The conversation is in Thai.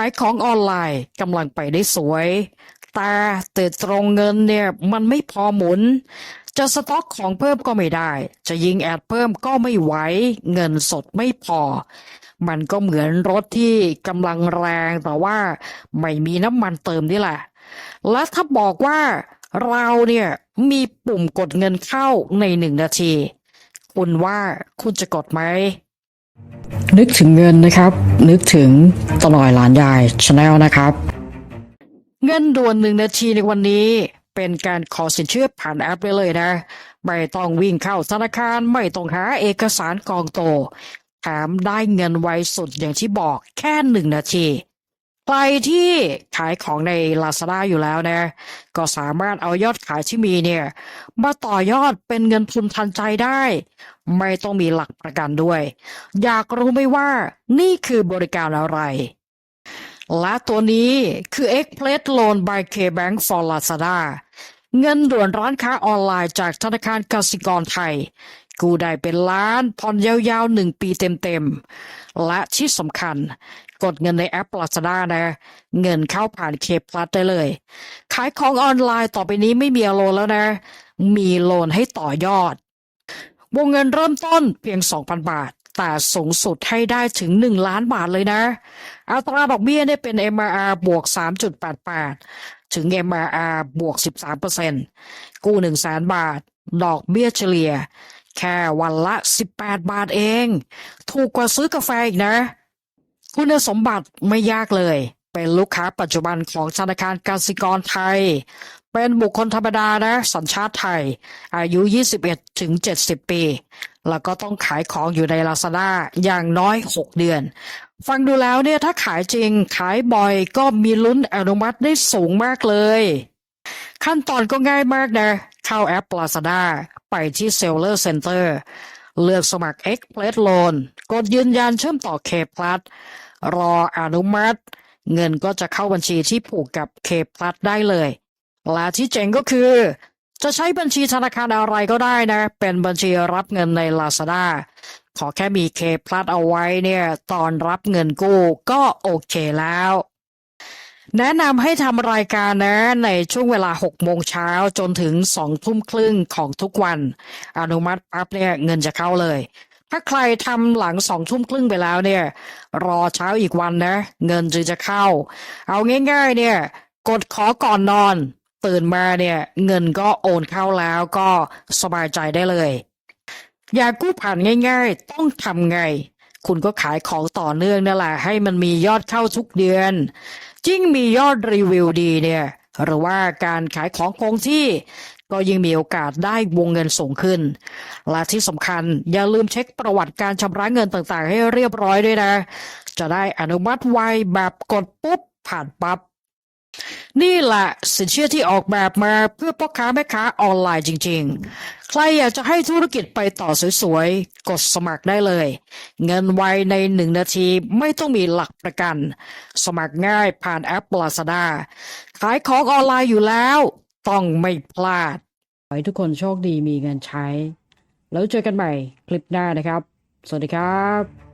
ายของออนไลน์กำลังไปได้สวย แต่แต่ตรงเงินเนี่ยมันไม่พอหมุน จะสต็อกของเพิ่มก็ไม่ได้ จะยิงแอดเพิ่มก็ไม่ไหวเงินสดไม่พอ มันก็เหมือนรถที่กำลังแรงแต่ว่าไม่มีน้ำมันเติมนี่แหละ และถ้าบอกว่าเราเนี่ยมีปุ่มกดเงินเข้าในหนึ่งนาที คุณว่าคุณจะกดไหม นึกถึงเงินนะครับ นึกถึงตลอยหลานยายชาแนลนะครับ เงินด่วนหนึ่งนาทีในวันนี้ เป็นการขอสินเชื่อผ่านแอปได้เลยนะ ไม่ต้องวิ่งเข้าธนาคารไม่ต้องหาเอกสารกองโต แถมได้เงินไวสุดอย่างที่บอกแค่หนึ่งนาที ใครที่ขายของใน Lazada อยู่แล้วนะ ก็สามารถเอายอดขายที่มีเนี่ย มาต่อยอดเป็นเงินทุนทันใจได้ ไม่ต้องมีหลักประกันด้วย อยากรู้ไหมว่านี่คือบริการอะไร และตัวนี้คือ X Plate Loan by K-Bank for Lazada เงินด่วนร้านค้าออนไลน์จากธนาคารกสิกรไทย กู้ได้เป็นล้านผ่อนยาวๆหนึ่งปีเต็มๆ และที่สำคัญ กดเงินในแอป Lazada นะ เงินเข้าผ่าน K Plus ได้เลย ขายของออนไลน์ต่อไปนี้ไม่มีโลนแล้วนะ มีโลนให้ต่อยอด วงเงินเริ่มต้นเพียง 2,000 บาท แต่สูงสุดให้ได้ถึง 1 ล้านบาทเลยนะ อัตราดอกเบี้ยเนี่ยเป็น MRR บวก 3.88 ถึง MRR บวก 13%กู้1 0 0 0 0แสนบาท ดอกเบี้ยเฉลี่ย แค่วันละ 18 บาทเอง ถูกกว่าซื้อกาแฟอีกนะ คุณสมบัติไม่ยากเลย เป็นลูกค้าปัจจุบันของธนาคารกสิกรไทย เป็นบุคคลธรรมดานะ สัญชาติไทย อายุ 21 ถึง 70 ปี แล้วก็ต้องขายของอยู่ใน Lazada อย่างน้อย 6 เดือน ฟังดูแล้วเนี่ยถ้าขายจริงขายบ่อยก็มีลุ้นอนุมัติได้สูงมากเลย ขั้นตอนก็ง่ายมากนะ เข้าแอป Lazada ไปที่ Seller Center เลือกสมัคร X Plate Loan กดยืนยันเชื่อมต่อ K Plus รออนุมัติ เงินก็จะเข้าบัญชีที่ผูกกับ K Plus ได้เลย และที่เจ๋งก็คือ จะใช้บัญชีธนาคารอะไรก็ได้นะ เป็นบัญชีรับเงินใน Lazada ขอแค่มี K Plus เอาไว้เนี่ย ตอนรับเงินกู้ก็โอเคแล้ว แนะนำให้ทำรายการนะในช่วงเวลา 6 โมงเช้าจนถึง 2 ทุ่มครึ่งของทุกวัน อนุมัติปั๊บเนี่ยเงินจะเข้าเลย ถ้าใครทำหลังสองทุ่มครึ่งไปแล้วเนี่ย รอเช้าอีกวันนะ เงินจึงจะเข้า เอาง่ายๆเนี่ย กดขอก่อนนอน ตื่นมาเนี่ย เงินก็โอนเข้าแล้วก็สบายใจได้เลย อยากกู้ผ่านง่าย ๆ ต้องทำไง คุณก็ขายของต่อเนื่องนั่นแหละให้มันมียอดเข้าทุกเดือน ยิ่งมียอดรีวิวดีเนี่ยหรือว่าการขายของคงที่ก็ยิ่งมีโอกาสได้วงเงินสูงขึ้น และที่สำคัญอย่าลืมเช็คประวัติการชำระเงินต่างๆ ให้เรียบร้อยด้วยนะ จะได้อนุมัติไวแบบกดปุ๊บผ่านปับ๊บ นี่แหละสินเชื่อที่ออกแบบมาเพื่อพ่อค้าแม่ค้าออนไลน์จริง ๆ ใครอยากจะให้ธุรกิจไปต่อสวยๆ กดสมัครได้เลย เงินไวในหนึ่งนาทีไม่ต้องมีหลักประกัน สมัครง่ายผ่านแอป Lazada ขายของออนไลน์อยู่แล้ว ต้องไม่พลาด ขอให้ทุกคนโชคดีมีเงินใช้ แล้วเจอกันใหม่คลิปหน้านะครับ สวัสดีครับ